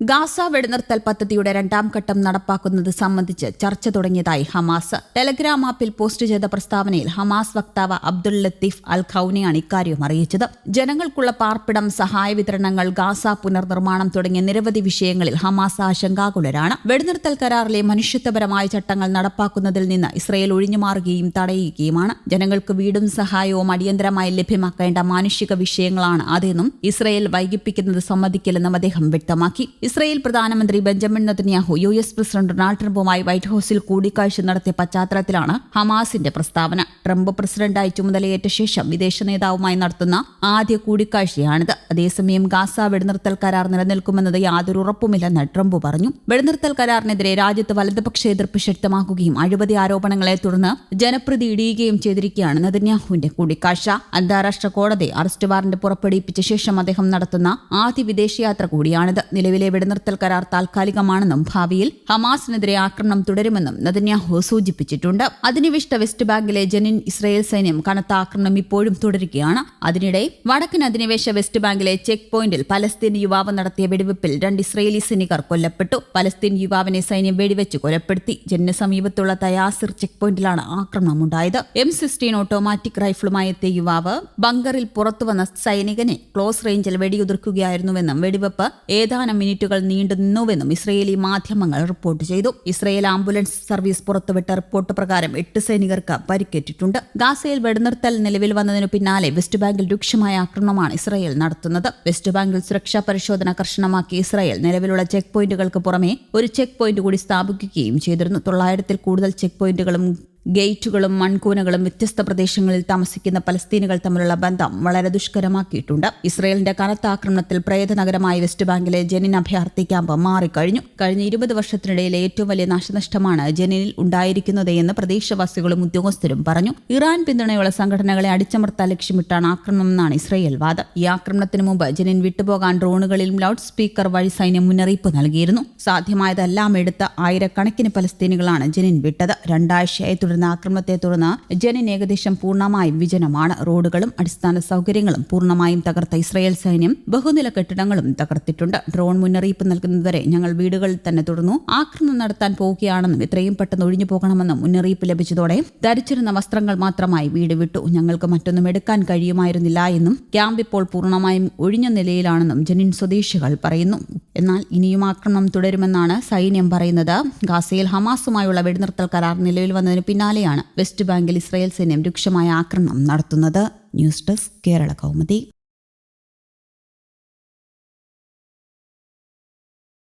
Gaza വെടിനിർത്തൽ പദ്ധതിയുടെ രണ്ടാം ഘട്ടം നടപ്പാക്കുന്നത് സംബന്ധിച്ച് ചർച്ച തുടങ്ങിയതായി ഹമാസ്. ടെലഗ്രാം ആപ്പിൽ പോസ്റ്റ് ചെയ്ത പ്രസ്താവനയിൽ ഹമാസ് വക്താവ് അബ്ദുൾ ലത്തീഫ് അൽ ഖൌനിയാണ് ഇക്കാര്യം അറിയിച്ചത്. ജനങ്ങൾക്കുള്ള പാർപ്പിടം സഹായ വിതരണങ്ങൾ ഗാസ പുനർനിർമ്മാണം തുടങ്ങിയ നിരവധി വിഷയങ്ങളിൽ ഹമാസ് ആശങ്കാകുലരാണ്. വെടിനിർത്തൽ കരാറിലെ മനുഷ്യത്വപരമായ ചട്ടങ്ങൾ നടപ്പാക്കുന്നതിൽ നിന്ന് ഇസ്രയേൽ ഒഴിഞ്ഞുമാറുകയും തടയുകയുമാണ്. ജനങ്ങൾക്ക് വീടും സഹായവും അടിയന്തരമായി ലഭ്യമാക്കേണ്ട മാനുഷിക വിഷയങ്ങളാണ് അതെന്നും ഇസ്രയേൽ വൈകിപ്പിക്കുന്നത് സമ്മതിക്കില്ലെന്നും അദ്ദേഹം വ്യക്തമാക്കി. ഇസ്രയേൽ പ്രധാനമന്ത്രി Benjamin Netanyahu U S president Donald ട്രംപുമായി white ഹൌസിൽ കൂടിക്കാഴ്ച നടത്തിയ പശ്ചാത്തലത്തിലാണ് ഹമാസിന്റെ പ്രസ്താവന. ട്രംപ് പ്രസിഡന്റായി ചുമതലയേറ്റ ശേഷം വിദേശ നേതാവുമായി നടത്തുന്ന ആദ്യ കൂടിക്കാഴ്ചയാണിത്. അതേസമയം ഗാസ വെടിനിർത്തൽ കരാർ നിലനിൽക്കുമെന്നത് യാതൊരു ഉറപ്പുമില്ലെന്ന് ട്രംപ് പറഞ്ഞു. വെടിനിർത്തൽ കരാറിനെതിരെ രാജ്യത്ത് വലതുപക്ഷ എതിർപ്പ് ശക്തമാക്കുകയും അഴിമതി ആരോപണങ്ങളെ തുടർന്ന് ജനപ്രതി ഇടിയുകയും ചെയ്തിരിക്കുകയാണ് നെതന്യാഹുവിന്റെ കൂടിക്കാഴ്ച. അന്താരാഷ്ട്ര കോടതി അറസ്റ്റ് വാറന്റ് പുറപ്പെടുവിപ്പിച്ച ശേഷം അദ്ദേഹം നടത്തുന്ന ആദ്യ വിദേശയാത്ര കൂടിയാണിത്. നിലവിലെ വെടിനിർത്തൽ കരാർ താൽക്കാലികമാണെന്നും ഭാവിയിൽ ഹമാസിനെതിരെ ആക്രമണം തുടരുമെന്നും നദന്യാഹു സൂചിപ്പിച്ചിട്ടുണ്ട്. അധിനിവിഷ്ട വെസ്റ്റ് ബാങ്കിലെ ജനിൻ ഇസ്രയേൽ സൈന്യം കനത്ത ആക്രമണം ഇപ്പോഴും തുടരുകയാണ്. അതിനിടെ വടക്കൻ അധിനിവേശ വെസ്റ്റ് ബാങ്കിലെ ചെക്ക് പോയിന്റിൽ പലസ്തീൻ യുവാവ് നടത്തിയ വെടിവെപ്പിൽ രണ്ട് ഇസ്രയേലി സൈനികർ കൊല്ലപ്പെട്ടു. പലസ്തീൻ യുവാവിനെ സൈന്യം വെടിവെച്ച് കൊലപ്പെടുത്തി. ജനിന് സമീപത്തുള്ള തയാസിർ ചെക്ക് പോയിന്റിലാണ് ആക്രമണം ഉണ്ടായത് എം സിക്സ്റ്റീൻ ഓട്ടോമാറ്റിക് റൈഫിളുമായി എത്തിയ യുവാവ് ബങ്കറിൽ പുറത്തുവന്ന സൈനികനെ ക്ലോസ് റേഞ്ചിൽ വെടിയുതിർക്കുകയായിരുന്നുവെന്നും വെടിവെപ്പ് ഏതാനും മിനിറ്റുകൾ നീണ്ടുനിന്നുവെന്നും ഇസ്രയേലി മാധ്യമങ്ങൾ റിപ്പോർട്ട് ചെയ്തു. ഇസ്രയേൽ ആംബുലൻസ് സർവീസ് പുറത്തുവിട്ട റിപ്പോർട്ട് പ്രകാരം എട്ട് സൈനികർക്ക് പരിക്കേറ്റിട്ടുണ്ട്. ഗാസയിൽ വെടിനിർത്തൽ നിലവിൽ വന്നതിനു പിന്നാലെ വെസ്റ്റ് ബാങ്കിൽ രൂക്ഷമായ ആക്രമണമാണ് ഇസ്രയേൽ നടത്തുന്നത്. വെസ്റ്റ് ബാങ്കിൽ സുരക്ഷാ പരിശോധന കർശനമാക്കി ഇസ്രയേൽ നിലവിലുള്ള ചെക്ക് പോയിന്റുകൾക്ക് പുറമെ ഒരു ചെക്ക് പോയിന്റ് കൂടി സ്ഥാപിക്കുകയും ചെയ്തിരുന്നു. തൊള്ളായിരത്തിൽ കൂടുതൽ ചെക്ക് പോയിന്റുകളും ഗേറ്റുകളും മൺകൂനകളും വ്യത്യസ്ത പ്രദേശങ്ങളിൽ താമസിക്കുന്ന പലസ്തീനുകൾ തമ്മിലുള്ള ബന്ധം വളരെ ദുഷ്കരമാക്കിയിട്ടുണ്ട്. ഇസ്രയേലിന്റെ കനത്ത ആക്രമണത്തിൽ പ്രേത നഗരമായ വെസ്റ്റ് ബാങ്കിലെ ജനിൻ അഭയാർത്ഥി ക്യാമ്പ് മാറിക്കഴിഞ്ഞു. കഴിഞ്ഞ ഇരുപത് വർഷത്തിനിടയിലെ ഏറ്റവും വലിയ നാശനഷ്ടമാണ് ജനിനിൽ ഉണ്ടായിരിക്കുന്നത് എന്ന് പ്രദേശവാസികളും ഉദ്യോഗസ്ഥരും പറഞ്ഞു. ഇറാൻ പിന്തുണയുള്ള സംഘടനകളെ അടിച്ചമർത്താൻ ലക്ഷ്യമിട്ടാണ് ആക്രമണമെന്നാണ് ഇസ്രയേൽ വാദം. ഈ ആക്രമണത്തിന് മുമ്പ് ജനിൻ വിട്ടുപോകാൻ ഡ്രോണുകളിലും ലൗഡ് സ്പീക്കർ വഴി സൈന്യം മുന്നറിയിപ്പ് നൽകിയിരുന്നു. സാധ്യമായതെല്ലാം എടുത്ത ആയിരക്കണക്കിന് പലസ്തീനുകളാണ് ജനിൻ വിട്ടത്. രണ്ടാഴ്ചയായി തുടരുന്ന ആക്രമണത്തെ തുടർന്ന് ജനിൻ ഏകദേശം പൂർണമായും വിജനമാണ്. റോഡുകളും അടിസ്ഥാന സൗകര്യങ്ങളും പൂർണമായും തകർത്ത ഇസ്രായേൽ സൈന്യം ബഹുനില കെട്ടിടങ്ങളും തകർത്തിട്ടുണ്ട്. ഡ്രോൺ മുന്നറിയിപ്പ് നൽകുന്നതുവരെ ഞങ്ങൾ വീടുകളിൽ തന്നെ തുടർന്നു. ആക്രമണം നടത്താൻ പോവുകയാണെന്നും ഇത്രയും പെട്ടെന്ന് ഒഴിഞ്ഞു പോകണമെന്നും മുന്നറിയിപ്പ് ലഭിച്ചതോടെ ധരിച്ചിരുന്ന വസ്ത്രങ്ങൾ മാത്രമായി വീട് വിട്ടു. ഞങ്ങൾക്ക് മറ്റൊന്നും എടുക്കാൻ കഴിയുമായിരുന്നില്ല എന്നും ക്യാമ്പ് ഇപ്പോൾ പൂർണമായും ഒഴിഞ്ഞ നിലയിലാണെന്നും ജനിൻ സ്വദേശികൾ പറയുന്നു. എന്നാൽ ഇനിയും ആക്രമണം തുടരുമെന്നാണ് സൈന്യം പറയുന്നത്. ഗാസയിൽ ഹമാസുമായുള്ള വെടിനിർത്തൽ കരാർ നിലവിൽ വന്നതിന് പിന്നാലെയാണ് വെസ്റ്റ് ബാങ്കിൽ ഇസ്രായേൽ സൈന്യം രൂക്ഷമായ ആക്രമണം നടത്തുന്നത്. News desk Kerala Kaumudi.